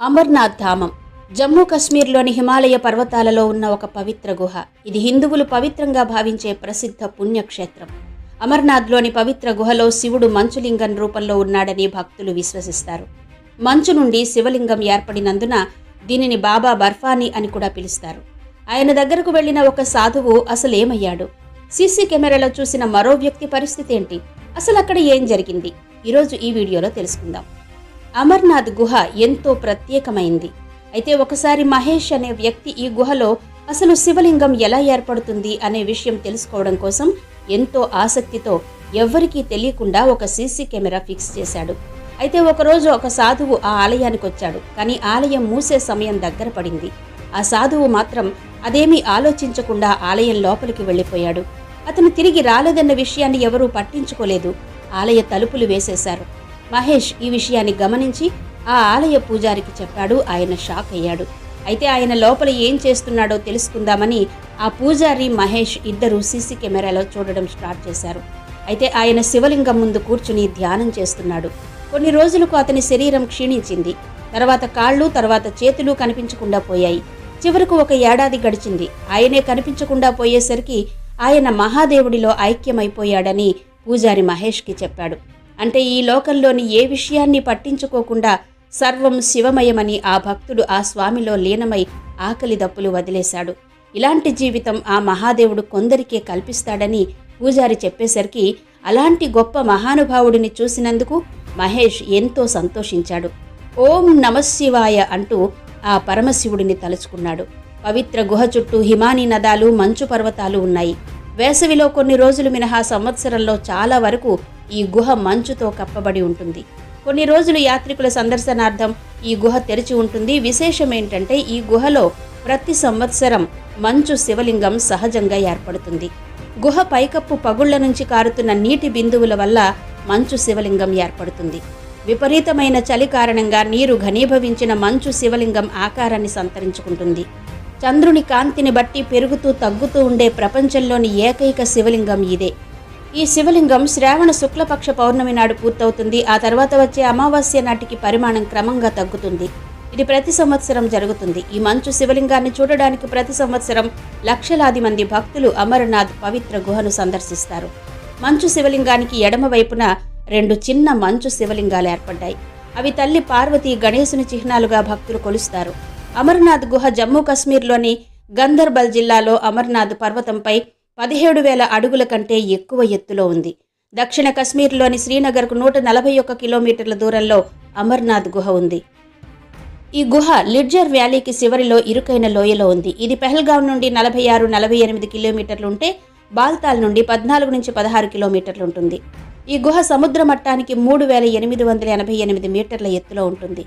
అమర్నాథ్ ధామం జమ్మూ కశ్మీర్లోని హిమాలయ పర్వతాలలో ఉన్న ఒక పవిత్ర గుహ. ఇది హిందువులు పవిత్రంగా భావించే ప్రసిద్ధ పుణ్యక్షేత్రం. అమర్నాథ్లోని పవిత్ర గుహలో శివుడు మంచులింగం రూపంలో ఉన్నాడని భక్తులు విశ్వసిస్తారు. మంచు నుండి శివలింగం ఏర్పడినందున దీనిని బాబా బర్ఫానీ అని కూడా పిలుస్తారు. ఆయన దగ్గరకు వెళ్ళిన ఒక సాధువు అసలేమయ్యాడు? సీసీ కెమెరాలో చూసిన మరో వ్యక్తి పరిస్థితి ఏంటి? అసలు అక్కడ ఏం జరిగింది? ఈరోజు ఈ వీడియోలో తెలుసుకుందాం. అమర్నాథ్ గుహ ఎంతో ప్రత్యేకమైంది. అయితే ఒకసారి మహేష్ అనే వ్యక్తి ఈ గుహలో అసలు శివలింగం ఎలా ఏర్పడుతుంది అనే విషయం తెలుసుకోవడం కోసం ఎంతో ఆసక్తితో ఎవ్వరికీ తెలియకుండా ఒక సీసీ కెమెరా ఫిక్స్ చేశాడు. అయితే ఒకరోజు ఒక సాధువు ఆ ఆలయానికి వచ్చాడు. కానీ ఆలయం మూసే సమయం దగ్గర పడింది. ఆ సాధువు మాత్రం అదేమీ ఆలోచించకుండా ఆలయం లోపలికి వెళ్ళిపోయాడు. అతను తిరిగి రాలేదన్న విషయాన్ని ఎవరూ పట్టించుకోలేదు. ఆలయ తలుపులు వేసేశారు. మహేష్ ఈ విషయాన్ని గమనించి ఆ ఆలయ పూజారికి చెప్పాడు. ఆయన షాక్ అయ్యాడు. అయితే ఆయన లోపల ఏం చేస్తున్నాడో తెలుసుకుందామని ఆ పూజారి మహేష్ ఇద్దరు సీసీ కెమెరాలో చూడడం స్టార్ట్ చేశారు. అయితే ఆయన శివలింగం ముందు కూర్చుని ధ్యానం చేస్తున్నాడు. కొన్ని రోజులకు అతని శరీరం క్షీణించింది. తర్వాత కాళ్ళు తర్వాత చేతులు కనిపించకుండా పోయాయి. చివరకు ఒక ఏడాది గడిచింది. ఆయనే కనిపించకుండా పోయేసరికి ఆయన మహాదేవుడిలో ఐక్యమైపోయాడని పూజారి మహేష్కి చెప్పాడు. అంటే ఈ లోకంలోని ఏ విషయాన్ని పట్టించుకోకుండా సర్వం శివమయమని ఆ భక్తుడు ఆ స్వామిలో లీనమై ఆకలి దప్పులు వదిలేశాడు. ఇలాంటి జీవితం ఆ మహాదేవుడు కొందరికే కల్పిస్తాడని పూజారి చెప్పేసరికి అలాంటి గొప్ప మహానుభావుడిని చూసినందుకు మహేష్ ఎంతో సంతోషించాడు. ఓం నమశివాయ అంటూ ఆ పరమశివుడిని తలుచుకున్నాడు. పవిత్ర గుహ చుట్టూ హిమానీ నదాలు మంచు పర్వతాలు ఉన్నాయి. వేసవిలో కొన్ని రోజులు మినహా సంవత్సరంలో చాలా వరకు ఈ గుహ మంచుతో కప్పబడి ఉంటుంది. కొన్ని రోజులు యాత్రికుల సందర్శనార్థం ఈ గుహ తెరిచి ఉంటుంది. విశేషం ఏంటంటే ఈ గుహలో ప్రతి సంవత్సరం మంచు శివలింగం సహజంగా ఏర్పడుతుంది. గుహ పైకప్పు పగుళ్ళ నుంచి కారుతున్న నీటి బిందువుల వల్ల మంచు శివలింగం ఏర్పడుతుంది. విపరీతమైన చలి కారణంగా నీరు ఘనీభవించిన మంచు శివలింగం ఆకారాన్ని సంతరించుకుంటుంది. చంద్రుని కాంతిని బట్టి పెరుగుతూ తగ్గుతూ ఉండే ప్రపంచంలోని ఏకైక శివలింగం ఇదే. ఈ శివలింగం శ్రావణ శుక్లపక్ష పౌర్ణమి నాడు పూర్తవుతుంది. ఆ తర్వాత వచ్చే అమావాస్య నాటికి పరిమాణం క్రమంగా తగ్గుతుంది. ఇది ప్రతి సంవత్సరం జరుగుతుంది. ఈ మంచు శివలింగాన్ని చూడడానికి ప్రతి సంవత్సరం లక్షలాది మంది భక్తులు అమరనాథ్ పవిత్ర గుహను సందర్శిస్తారు. మంచు శివలింగానికి ఎడమ వైపున రెండు చిన్న మంచు శివలింగాలు ఏర్పడ్డాయి. అవి తల్లి పార్వతి గణేశుని చిహ్నాలుగా భక్తులు కొలుస్తారు. అమర్నాథ్ గుహ జమ్మూ కాశ్మీర్లోని గందర్బల్ జిల్లాలో అమర్నాథ్ పర్వతంపై పదిహేడు వేల అడుగుల కంటే ఎక్కువ ఎత్తులో ఉంది. దక్షిణ కశ్మీర్లోని శ్రీనగర్కు నూట నలభై ఒక్క కిలోమీటర్ల దూరంలో అమర్నాథ్ గుహ ఉంది. ఈ గుహ లిడ్జర్ వ్యాలీకి చివరిలో ఇరుకైన లోయలో ఉంది. ఇది పెహల్గాం నుండి నలభై ఆరు నలభై ఎనిమిది కిలోమీటర్లు ఉంటే బాల్తాల్ నుండి పద్నాలుగు నుంచి పదహారు కిలోమీటర్లు ఉంటుంది. ఈ గుహ సముద్ర మట్టానికి మూడు వేల ఎనిమిది వందల ఎనభై ఎనిమిది మీటర్ల ఎత్తులో ఉంటుంది.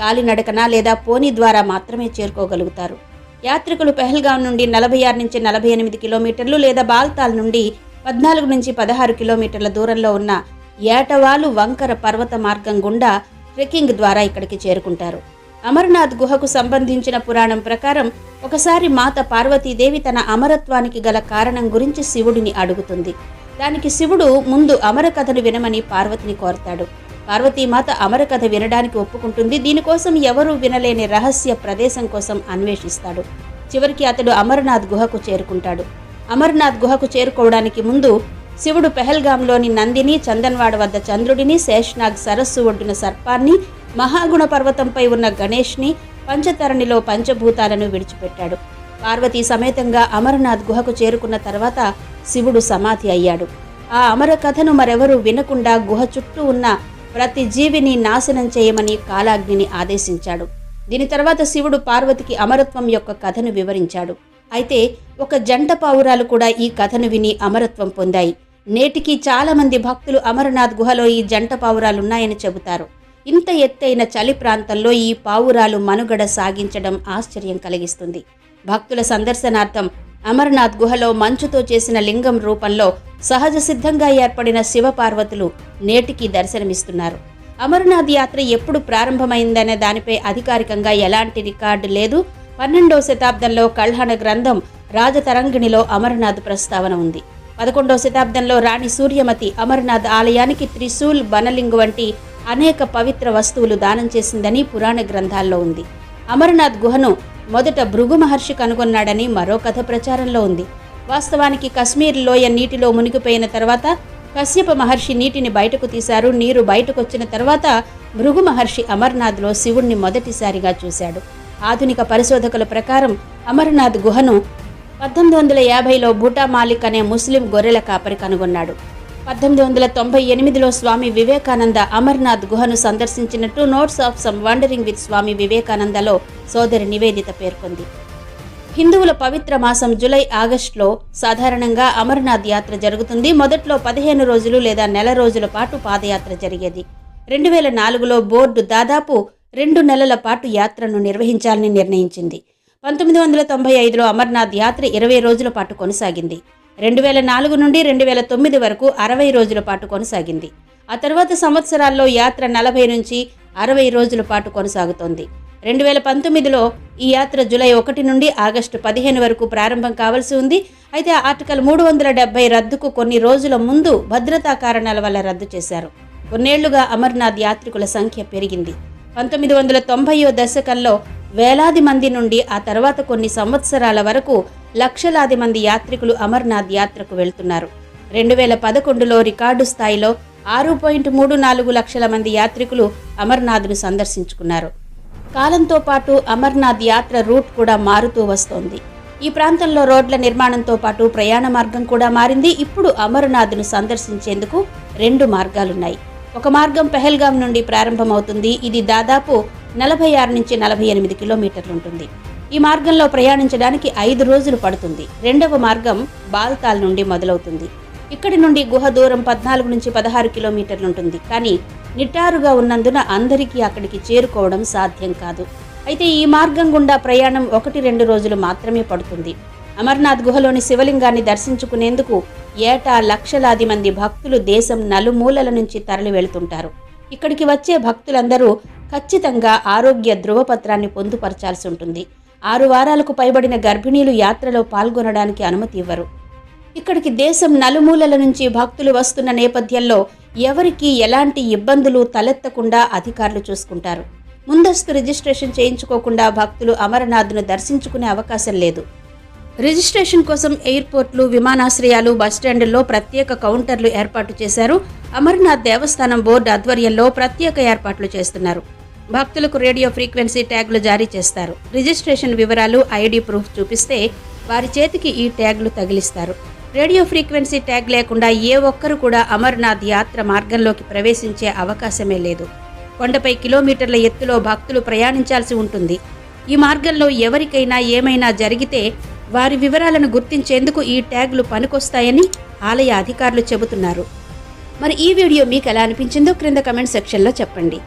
కాలినడకన లేదా పోనీ ద్వారా మాత్రమే చేరుకోగలుగుతారు. యాత్రికులు పెహల్గాం నుండి నలభై ఆరు నుంచి నలభై ఎనిమిది కిలోమీటర్లు లేదా బాల్తాల్ నుండి పద్నాలుగు నుంచి పదహారు కిలోమీటర్ల దూరంలో ఉన్న ఏటవాలు వంకర పర్వత మార్గం గుండా ట్రెక్కింగ్ ద్వారా ఇక్కడికి చేరుకుంటారు. అమర్నాథ్ గుహకు సంబంధించిన పురాణం ప్రకారం ఒకసారి మాత పార్వతీదేవి తన అమరత్వానికి గల కారణం గురించి శివుడిని అడుగుతుంది. దానికి శివుడు ముందు అమర కథను వినమని పార్వతిని కోరతాడు. పార్వతీమాత అమర కథ వినడానికి ఒప్పుకుంటుంది. దీనికోసం ఎవరూ వినలేని రహస్య ప్రదేశం కోసం అన్వేషిస్తాడు. చివరికి అతడు అమర్నాథ్ గుహకు చేరుకుంటాడు. అమర్నాథ్ గుహకు చేరుకోవడానికి ముందు శివుడు పెహల్గాంలోని నందిని చందన్వాడ వద్ద చంద్రుడిని శేష్నాగ్ సరస్సు ఒడ్డున సర్పాన్ని మహాగుణ పర్వతంపై ఉన్న గణేష్ని పంచతరణిలో పంచభూతాలను విడిచిపెట్టాడు. పార్వతీ సమేతంగా అమరనాథ్ గుహకు చేరుకున్న తర్వాత శివుడు సమాధి అయ్యాడు. ఆ అమర కథను మరెవరూ వినకుండా గుహ చుట్టూ ఉన్న ప్రతి జీవిని నాశనం చేయమని కాలాగ్నిని ఆదేశించాడు. దీని తర్వాత శివుడు పార్వతికి అమరత్వం యొక్క కథను వివరించాడు. అయితే ఒక జంట పావురాలు కూడా ఈ కథను విని అమరత్వం పొందాయి. నేటికి చాలామంది భక్తులు అమరనాథ్ గుహలో ఈ జంట పావురాలున్నాయని చెబుతారు. ఇంత ఎత్తైన చలి ప్రాంతంలో ఈ పావురాలు మనుగడ సాగించడం ఆశ్చర్యం కలిగిస్తుంది. భక్తుల సందర్శనార్థం అమర్నాథ్ గుహలో మంచుతో చేసిన లింగం రూపంలో సహజ సిద్ధంగా ఏర్పడిన శివపార్వతులు నేటికి దర్శనమిస్తున్నారు. అమర్నాథ్ యాత్ర ఎప్పుడు ప్రారంభమైందనే దానిపై అధికారికంగా ఎలాంటి రికార్డు లేదు. పన్నెండవ శతాబ్దంలో కళ్హణ గ్రంథం రాజతరంగిణిలో అమర్నాథ్ ప్రస్తావన ఉంది. పదకొండవ శతాబ్దంలో రాణి సూర్యమతి అమర్నాథ్ ఆలయానికి త్రిశూల్ బనలింగ్ వంటి అనేక పవిత్ర వస్తువులు దానం చేసిందని పురాణ గ్రంథాల్లో ఉంది. అమర్నాథ్ గుహను మొదట భృగు మహర్షి కనుగొన్నాడని మరో కథ ప్రచారంలో ఉంది. వాస్తవానికి కశ్మీర్ లోయ నీటిలో మునిగిపోయిన తర్వాత కశ్యప మహర్షి నీటిని బయటకు తీశారు. నీరు బయటకొచ్చిన తర్వాత భృగు మహర్షి అమర్నాథ్లో శివుణ్ణి మొదటిసారిగా చూశాడు. ఆధునిక పరిశోధకుల ప్రకారం అమర్నాథ్ గుహను పద్దెనిమిది వందల యాభైలో బూటా మాలిక్ అనే ముస్లిం గొర్రెల కాపరి కనుగొన్నాడు. పద్దెనిమిది వందల తొంభై ఎనిమిదిలో స్వామి వివేకానంద అమర్నాథ్ గుహను సందర్శించినట్టు notes of some wandering with Swami వివేకానందలో సోదరి నివేదిత పేర్కొంది. హిందువుల పవిత్ర మాసం జూలై ఆగస్టులో సాధారణంగా అమర్నాథ్ యాత్ర జరుగుతుంది. మొదట్లో పదిహేను రోజులు లేదా నెల రోజుల పాటు పాదయాత్ర జరిగేది. రెండు వేల నాలుగులో బోర్డు దాదాపు రెండు నెలల పాటు యాత్రను నిర్వహించాలని నిర్ణయించింది. పంతొమ్మిది వందల తొంభై ఐదులో అమర్నాథ్ యాత్ర ఇరవై రోజుల పాటు కొనసాగింది. రెండు వేల నాలుగు నుండి రెండు వేల తొమ్మిది వరకు అరవై రోజుల పాటు కొనసాగింది. ఆ తర్వాత సంవత్సరాల్లో యాత్ర నలభై నుంచి అరవై రోజుల పాటు కొనసాగుతోంది. రెండు వేల పంతొమ్మిదిలో ఈ యాత్ర జూలై ఒకటి నుండి ఆగస్టు పదిహేను వరకు ప్రారంభం కావాల్సి ఉంది. అయితే ఆర్టికల్ మూడు వందల డెబ్బై రద్దుకు కొన్ని రోజుల ముందు భద్రతా కారణాల వల్ల రద్దు చేశారు. కొన్నేళ్ళుగా అమర్నాథ్ యాత్రికుల సంఖ్య పెరిగింది. పంతొమ్మిది వందల తొంభైయో దశకంలో వేలాది మంది నుండి ఆ తర్వాత కొన్ని సంవత్సరాల వరకు లక్షలాది మంది యాత్రికులు అమర్నాథ్ యాత్రకు వెళ్తున్నారు. రెండు వేల పదకొండులో రికార్డు స్థాయిలో ఆరు పాయింట్ మూడు నాలుగు లక్షల మంది యాత్రికులు అమర్నాథ్ను సందర్శించుకున్నారు. కాలంతో పాటు అమర్నాథ్ యాత్ర రూట్ కూడా మారుతూ వస్తోంది. ఈ ప్రాంతంలో రోడ్ల నిర్మాణంతో పాటు ప్రయాణ మార్గం కూడా మారింది. ఇప్పుడు అమర్నాథ్ను సందర్శించేందుకు రెండు మార్గాలున్నాయి. ఒక మార్గం పెహల్గాం నుండి ప్రారంభమవుతుంది. ఇది దాదాపు నలభై ఆరు నుంచి నలభై ఎనిమిది కిలోమీటర్లు ఉంటుంది. ఈ మార్గంలో ప్రయాణించడానికి ఐదు రోజులు పడుతుంది. రెండవ మార్గం బాల్తాల్ నుండి మొదలవుతుంది. ఇక్కడి నుండి గుహ దూరం పద్నాలుగు నుంచి పదహారు కిలోమీటర్లు ఉంటుంది. కానీ నిటారుగా ఉన్నందున అందరికీ అక్కడికి చేరుకోవడం సాధ్యం కాదు. అయితే ఈ మార్గం గుండా ప్రయాణం ఒకటి రెండు రోజులు మాత్రమే పడుతుంది. అమర్నాథ్ గుహలోని శివలింగాన్ని దర్శించుకునేందుకు ఏటా లక్షలాది మంది భక్తులు దేశం నలుమూలల నుంచి తరలి వెళుతుంటారు ఇక్కడికి వచ్చే భక్తులందరూ ఖచ్చితంగా ఆరోగ్య ధృవపత్రాన్ని పొందుపరచాల్సి ఉంటుంది. ఆరు వారాలకు పైబడిన గర్భిణీలు యాత్రలో పాల్గొనడానికి అనుమతి ఇవ్వరు ఇక్కడికి దేశం నలుమూలల నుంచి భక్తులు వస్తున్న నేపథ్యంలో ఎవరికీ ఎలాంటి ఇబ్బందులు తలెత్తకుండా అధికారులు చూసుకుంటారు. ముందస్తు రిజిస్ట్రేషన్ చేయించుకోకుండా భక్తులు అమరనాథ్ను దర్శించుకునే అవకాశం లేదు. రిజిస్ట్రేషన్ కోసం ఎయిర్పోర్ట్లు విమానాశ్రయాలు బస్టాండ్లో ప్రత్యేక కౌంటర్లు ఏర్పాటు చేశారు. అమర్నాథ్ దేవస్థానం బోర్డు ఆధ్వర్యంలో ప్రత్యేక ఏర్పాట్లు చేస్తున్నారు. భక్తులకు రేడియో ఫ్రీక్వెన్సీ ట్యాగ్లు జారీ చేస్తారు. రిజిస్ట్రేషన్ వివరాలు ఐడి ప్రూఫ్ చూపిస్తే వారి చేతికి ఈ ట్యాగ్లు తగిలిస్తారు. రేడియో ఫ్రీక్వెన్సీ ట్యాగ్ లేకుండా ఏ ఒక్కరు కూడా అమర్నాథ్ యాత్ర మార్గంలోకి ప్రవేశించే అవకాశమే లేదు. కొండపై కిలోమీటర్ల ఎత్తులో భక్తులు ప్రయాణించాల్సి ఉంటుంది. ఈ మార్గంలో ఎవరికైనా ఏమైనా జరిగితే వారి వివరాలను గుర్తించేందుకు ఈ ట్యాగ్లు పనికొస్తాయని ఆలయ అధికారులు చెబుతున్నారు. మరి ఈ వీడియో మీకు ఎలా అనిపించిందో క్రింద కమెంట్ సెక్షన్లో చెప్పండి.